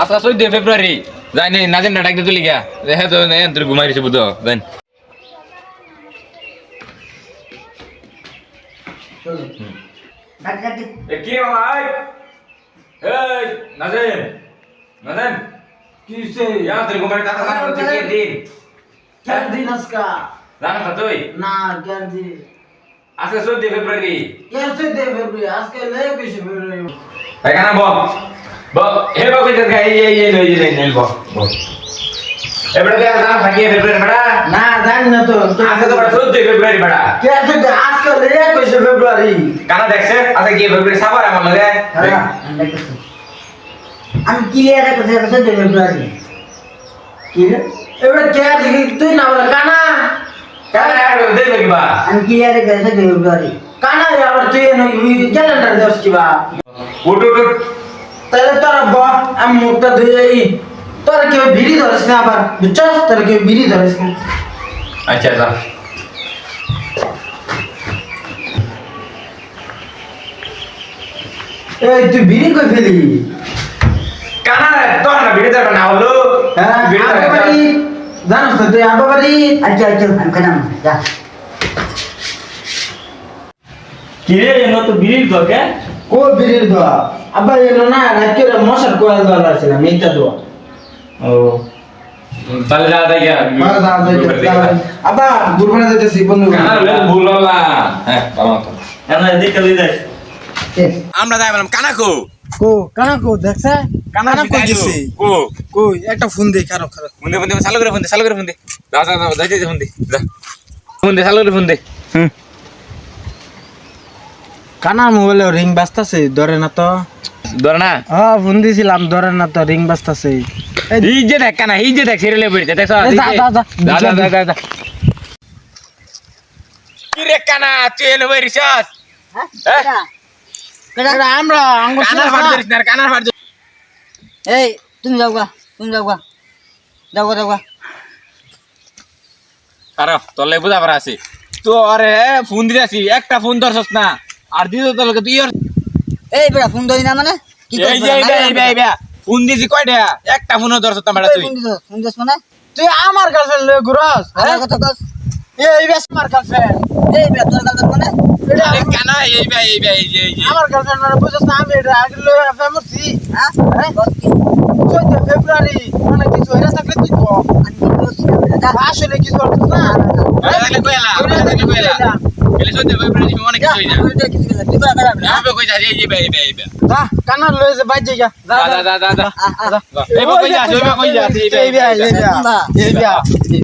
আজকে চোদ্দ ফেব্রুয়ারি। যাই নি নাজেন না ডাকতে তুলি গা তো তোর ঘুমাইছে বুঝো জান কি মামা এই ইয়া তোর ঘুমাই টাকা জানা হচ্ছে কি দিন? কেন দিন আজকা? জানা তো তুই? না কেন দিন? আজকে চোদ্দ ফেব্রুয়ারি। কেসে দে ফেব্রুয়ারি? আজকে লে কিসে ফেব্রুয়ারি। এখানে বল। হে বাবু যে গাই এই এই লই লই বল এবারে দেখ জানা থাকি ফেব্রুয়ারি বড়া না জানি না তো আজকে তো বড় চোদ্দ ফেব্রুয়ারি বড়া কেসে দে আজকে লে কিসে ফেব্রুয়ারি কানা দেখছে আজকে কি ফেব্রুয়ারি সাবার আমার লাগে আমি ক্লিয়ার করতে করতে দে ফেব্রুয়ারি কি রে এবারে কে তুই না বলে কানা কানা আর দেখবে কি আমি ক্লিয়ার করতে ফেব্রুয়ারি কানা আবার তুই ক্যালেন্ডার দেস কিবা উঠ উঠ উঠ তাহলে তোরা ব আমি মুখটা ধুয়ে এই তোরা কেউ বিড়ি ধরিস না আবার বুঝছস? তোরা কেউ বিড়ি ধরিস না। আচ্ছা আচ্ছা এই তুই বিড়ি কই ফেলি? কানা তোর না ভিডিও দেখবে না হলো। হ্যাঁ আব্বা জানোস তো তুই আব্বা বাড়ি? আচ্ছা আচ্ছা আমি কেন যা। কিরে এনো তো কো বিড়ির দোয়া? আব্বা এলো না রাত্রে মশার কোয়াল দোয়া লাগছিলাম এইটা দোয়া। ও। তাহলে যা যাই বন্ধু। কানা ভুল হলা হ্যাঁ ভালো তো এনো এদিকে লই যাস আমরা যাই বললাম কানা কো কো কানা কো দেখছে কানা কই গেছে কো। একটা ফোন দে কারও কারও। ফোন দে ফোন দে চালু করে ফোন দে চালু করে ফোন দে। যা যা যা যাই যাই ফোন দে। যা। ফোন দে চালু করে ফোন দে। কানার মোবাইলে রিং বাজতাছে ধরে না তো। ধর না? হ্যাঁ ফোন দিছিলাম ধরে না তো রিং বাজতাছে। এই যে দেখ কানা এই যে দেখ সিরিয়ালে পড়ছে দেখ এই যা, যা, যা। যা। যা যা যা যা কি রে কানা তুই এনে বইরিছস হ্যাঁ আমরা আঙ্গুর কানার ফাট ধরিস না কানার ফাট এই তুমি যাও গা তুমি যাও গা। যাও গা যাও গা। আরে তোলে বুঝা পারা আছে। তো আরে ফোন আসি একটা ফোন ধরছস না। আর দিতে তোলে তুই আর এই বেড়া ফোন ধরি না মানে? কি এই যে এই বে, এই বে, এই বে। ফোন দিছি কয়টা? একটা ফোনও ধরছস না বেটা তুই। ফোন দিছ মানে? তুই আমার গার্লফ্রেন্ড লয়ে ঘুরস আমার কথা কস। এই বেশ আমার গার্লফ্রেন্ড এই বেড়া তোর কথা মানে? আরে কানা এই বে এই বে এই যে আমার গার্লফ্রেন্ড মানে বুঝছ না আমি এটা আগে লয়ে ফেমসি হ্যাঁ? কস কি? চোদ্দ ফেব্রুয়ারি মানে কিছু হইরা থাকলে তুই কো আমি আসলে কিছু করছিস না? আরে কইলা আরে কইলা এলে সত্যি ভাই।